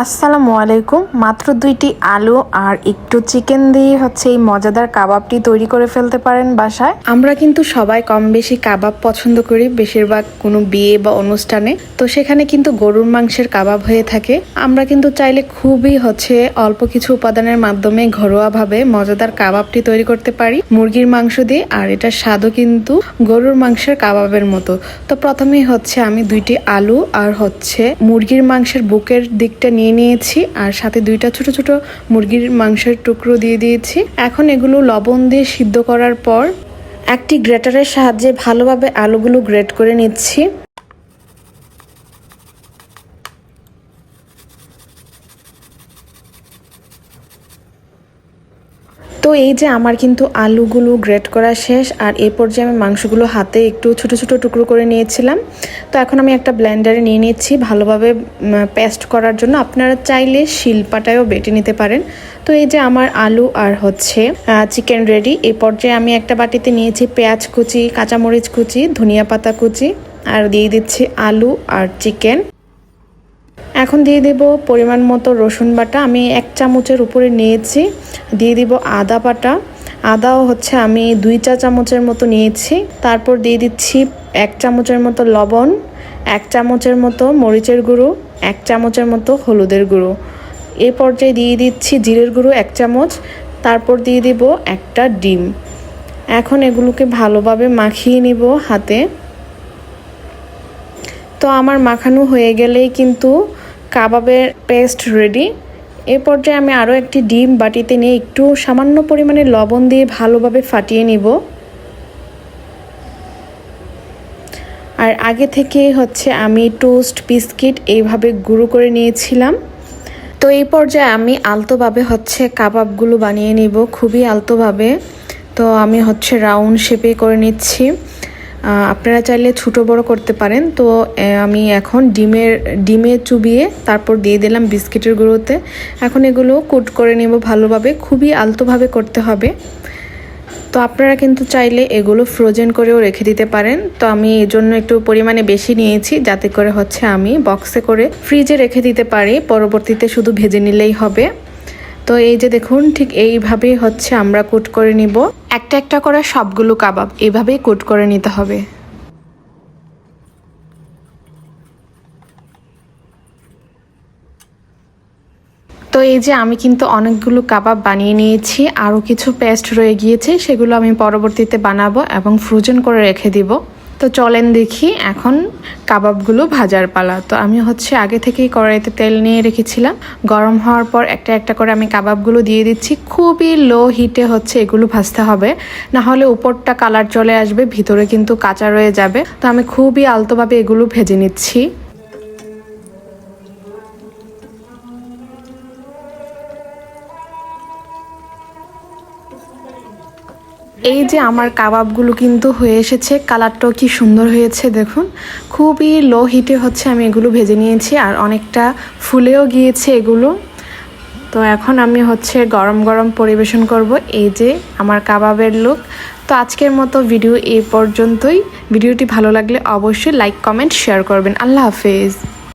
আসসালামু আলাইকুম। মাত্র দুইটি আলু আর একটু চিকেন দিয়ে হচ্ছে এই মজাদার কাবাবটি তৈরি করে ফেলতে পারেন বাসায়। আমরা কিন্তু সবাই কম বেশি কাবাব পছন্দ করি, বেশিরভাগ কোনো বিয়ে বা অনুষ্ঠানে। তো সেখানে কিন্তু গরুর মাংসের কাবাব হয়ে থাকে। আমরা কিন্তু চাইলে খুবই হচ্ছে অল্প কিছু উপাদানের মাধ্যমে ঘরোয়াভাবে মজাদার কাবাবটি তৈরি করতে পারি। মুরগির মাংস দিয়ে, আর এটার স্বাদও কিন্তু গরুর মাংসের কাবাবের মতো। তো প্রথমেই হচ্ছে আমি দুইটি আলু আর হচ্ছে মুরগির মাংসের বুকের দিকটা নিয়ে নিয়েছি আর সাথে দুইটা ছোট ছোট মুরগির মাংসের টুকরো দিয়ে দিয়েছি। এখন এগুলো লবণ দিয়ে সিদ্ধ করার পর একটি গ্রেটারের সাহায্যে ভালোভাবে আলুগুলো গ্রেট করে নিচ্ছি। এই যে আমার কিন্তু আলুগুলো গ্রেট করা শেষ, আর এই পর্যায়ে আমি মাংসগুলো হাতে একটু ছোট ছোট টুকরো করে নিয়েছিলাম। তো এখন আমি একটা ব্লেন্ডারে নিয়ে নিচ্ছি ভালোভাবে পেস্ট করার জন্য। আপনারা চাইলে শিলপাটায়ও বেটে নিতে পারেন। তো এই যে আমার আলু আর হচ্ছে চিকেন রেডি এই পর্যায়ে আমি একটা বাটিতে নিয়েছি পেঁয়াজ কুচি, কাঁচামরিচ কুচি, ধনিয়া পাতা কুচি, আর দিয়ে দিচ্ছি আলু আর চিকেন এখন দিয়ে দেব পরিমাণ মতো রসুন বাটা। আমি এক চামচের উপরে নিয়েছি, দিয়ে দিব আদা বাটা। আদাও হচ্ছে আমি দুই চা চামচের মতো নিয়েছি। তারপর দিয়ে দিচ্ছি এক চামচের মতো লবণ, এক চামচের মতো মরিচের গুঁড়ো, এক চামচের মতো হলুদের গুঁড়ো। এ পর্যায়ে দিয়ে দিচ্ছি জিরের গুঁড়ো এক চামচ, তারপর দিয়ে দিব একটা ডিম। এখন এগুলোকে ভালোভাবে মাখিয়ে নিব হাতে। তো আমার মাখানো হয়ে গেলেই কিন্তু কাবাবের পেস্ট রেডি এ পর্যায়ে আমি আরও একটি ডিম বাটিতে নিয়ে একটু সামান্য পরিমাণে লবণ দিয়ে ভালোভাবে ফাটিয়ে নিব। আর আগে থেকে হচ্ছে আমি টোস্ট বিস্কিট এইভাবে গুঁড়ো করে নিয়েছিলাম। তো এই পর্যায়ে আমি আলতোভাবে হচ্ছে কাবাবগুলো বানিয়ে নিব, খুবই আলতোভাবে। তো আমি হচ্ছে রাউন্ড শেপে করে নিচ্ছি। আপনারা চাইলে ছোটো বড় করতে পারেন। তো আমি এখন ডিমের, ডিমে চুবিয়ে তারপর দিয়ে দিলাম বিস্কিটের গুঁড়োতে। এখন এগুলো কুট করে নেব ভালোভাবে, খুবই আলতোভাবে করতে হবে। তো, আপনারা কিন্তু চাইলে এগুলো ফ্রোজেন করেও রেখে দিতে পারেন। তো, আমি এই জন্য একটু পরিমাণে বেশি নিয়েছি, যাতে করে হচ্ছে আমি বক্সে করে ফ্রিজে রেখে দিতে পারি। পরবর্তীতে শুধু ভেজে নিলেই হবে। তো এই যে দেখুন, ঠিক এইভাবেই হচ্ছে আমরা কুট করে নিব। একটা একটা করে সবগুলো কাবাব, এভাবেই কুট করে নিতে হবে। তো এই যে আমি কিন্তু অনেকগুলো কাবাব বানিয়ে নিয়েছি, আরও কিছু পেস্ট রয়ে গিয়েছে, সেগুলো আমি পরবর্তীতে বানাবো এবং ফ্রোজেন করে রেখে দিব। তো চলেন দেখি এখন কাবাবগুলো ভাজার পালা। তো আমি হচ্ছে আগে থেকেই কড়াইতে তেল নিয়ে রেখেছিলাম। গরম হওয়ার পর একটা একটা করে আমি কাবাবগুলো দিয়ে দিচ্ছি। খুবই লো হিটে হচ্ছে এগুলো ভাজতে হবে। না হলে উপরটা কালার চলে আসবে, ভিতরে কিন্তু কাঁচা রয়ে যাবে। তো আমি খুবই আলতোভাবে এগুলো ভেজে নিচ্ছি। এই যে আমার কাবাবগুলো কিন্তু হয়ে এসেছে, কালারটাও কি সুন্দর হয়েছে দেখুন। খুবই লো হিটে হচ্ছে আমি এগুলো ভেজে নিয়েছি আর অনেকটা ফুলেও গিয়েছে এগুলো। তো এখন আমি হচ্ছে গরম গরম পরিবেশন করব এই যে আমার কাবাবের লুক তো আজকের মতো ভিডিও এই পর্যন্তই। ভিডিওটি ভালো লাগলে অবশ্যই লাইক কমেন্ট শেয়ার করবেন। আল্লাহ হাফেজ।